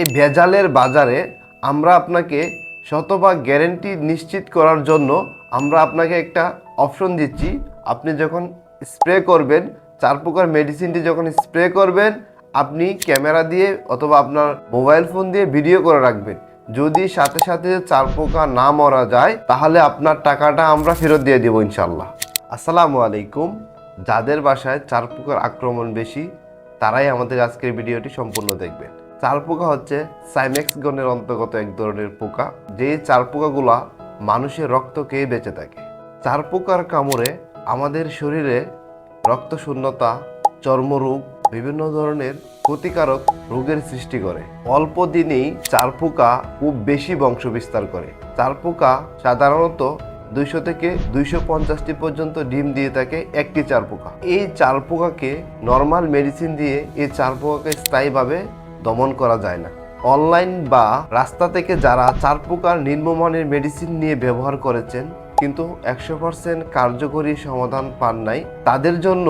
এই ভেজালের বাজারে আমরা আপনাকে শতভাগ গ্যারেন্টি নিশ্চিত করার জন্য আমরা আপনাকে একটা অপশন দিচ্ছি। আপনি যখন স্প্রে করবেন, চার প্রকার মেডিসিনটি যখন স্প্রে করবেন, আপনি ক্যামেরা দিয়ে অথবা আপনার মোবাইল ফোন দিয়ে ভিডিও করে রাখবেন। যদি সাথে সাথে চার পোকা না মরা যায়, তাহলে আপনার টাকাটা আমরা ফেরত দিয়ে দেবো ইনশাল্লাহ আসসালামু আলাইকুম। যাদের বাসায় চার পোকার আক্রমণ বেশি, তারাই আমাদের আজকের ভিডিওটি সম্পূর্ণ দেখবেন। চার পোকা হচ্ছে সাইমেক্স গণের অন্তর্গত এক ধরনের পোকা যে চার পোকাগুলা মানুষের রক্ত খেয়ে বেঁচে থাকে। চার পোকার কামড়ে আমাদের শরীরে রক্ত শূন্যতা চর্মরোগ, বিভিন্ন ধরনের ক্ষতিকারক রোগের সৃষ্টি করে। অল্প দিনেই চার পোকা খুব বেশি বংশ বিস্তার করে। চার পোকা সাধারণত দুইশো থেকে দুইশো পঞ্চাশটি পর্যন্ত ডিম দিয়ে থাকে একটি চার পোকা। এই চার পোকাকে নর্মাল মেডিসিন দিয়ে এই চার পোকাকে স্থায়ীভাবে দমন করা যায় না। অনলাইন বা রাস্তা থেকে যারা চার প্রকার নিম্নমানের মেডিসিন নিয়ে ব্যবহার করেছেন, কিন্তু একশো পার্সেন্ট কার্যকরী সমাধান পান নাই, তাদের জন্য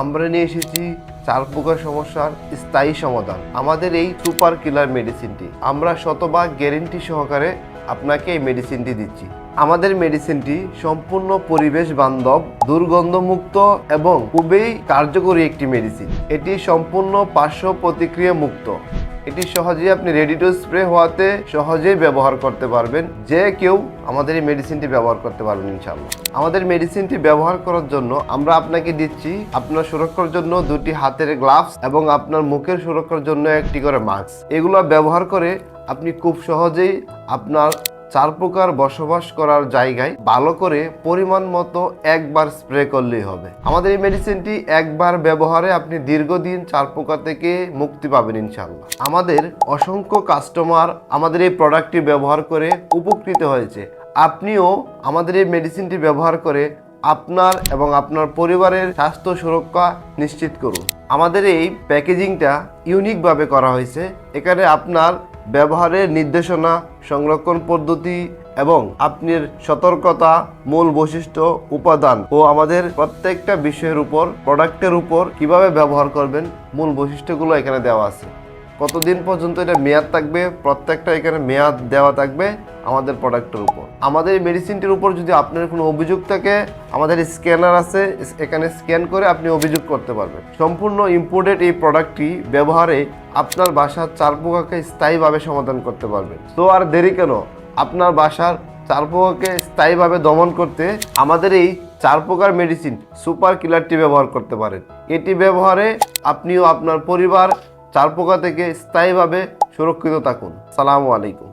আমরা নিয়ে এসেছি চার প্রকার সমস্যার স্থায়ী সমাধান। আমাদের এই সুপার কিলার মেডিসিনটি আমরা শতভাগ গ্যারেন্টি সহকারে আপনাকে এই মেডিসিনটি দিচ্ছি। আমাদের মেডিসিনটি সম্পূর্ণ পরিবেশ বান্ধব, দুর্গন্ধমুক্ত এবং খুবই কার্যকরী একটি মেডিসিন এটি সম্পূর্ণ পার্শ্ব প্রতিক্রিয়া মুক্ত। এটি সহজেই আপনি রেডি টু স্প্রে হওয়াতে সহজেই ব্যবহার করতে পারবেন। যে কেউ আমাদের এই মেডিসিনটি ব্যবহার করতে পারবেন ইনশাল্লাহ আমাদের মেডিসিনটি ব্যবহার করার জন্য আমরা আপনাকে দিচ্ছি আপনার সুরক্ষার জন্য দুটি হাতের গ্লাভস এবং আপনার মুখের সুরক্ষার জন্য একটি করে মাস্ক এগুলো ব্যবহার করে আপনি খুব সহজেই আপনার চার প্রকার বসবাস করার জায়গায় ভালো করে পরিমাণ মতো একবার স্প্রে করলেই হবে। আমাদের এই মেডিসিনটি একবার ব্যবহারে আপনি দীর্ঘদিন চার পোকা থেকে মুক্তি পাবেন ইনশাল্লাহ আমাদের অসংখ্য কাস্টমার আমাদের এই প্রোডাক্টটি ব্যবহার করে উপকৃত হয়েছে। আপনিও আমাদের এই মেডিসিনটি ব্যবহার করে আপনার এবং আপনার পরিবারের স্বাস্থ্য সুরক্ষা নিশ্চিত করুন। আমাদের এই প্যাকেজিংটা ইউনিকভাবে করা হয়েছে। এখানে আপনার ব্যবহারের নির্দেশনা, সংরক্ষণ পদ্ধতি এবং আপনার সতর্কতা মূল বৈশিষ্ট্য, উপাদান ও আমাদের প্রত্যেকটা বিষয়ের উপর প্রোডাক্টের উপর কীভাবে ব্যবহার করবেন মূল বৈশিষ্ট্যগুলো এখানে দেওয়া আছে। কতদিন পর্যন্ত এটা মেয়াদ থাকবে, প্রত্যেকটা এখানে মেয়াদ দেওয়া থাকবে আমাদের প্রোডাক্টের উপর। আমাদের মেডিসিনটির উপর যদি আপনার কোনো অভিযোগ থাকে, আমাদের স্ক্যানার আছে এখানে স্ক্যান করে আপনি অভিযোগ করতে পারবেন। সম্পূর্ণ ইম্পোর্টেড এই প্রোডাক্টটি ব্যবহারে আপনার বাসার চার পোকাকে স্থায়ীভাবে সমাধান করতে পারবেন। তো আর দেরি কেন? আপনার বাসার চার পোকাকে স্থায়ীভাবে দমন করতে আমাদের এই চার প্রকার মেডিসিন সুপার কিলারটি ব্যবহার করতে পারেন। এটি ব্যবহারে আপনিও আপনার পরিবার চার পোকা থেকে স্থায়ীভাবে সুরক্ষিত থাকুন। সালামু আলাইকুম।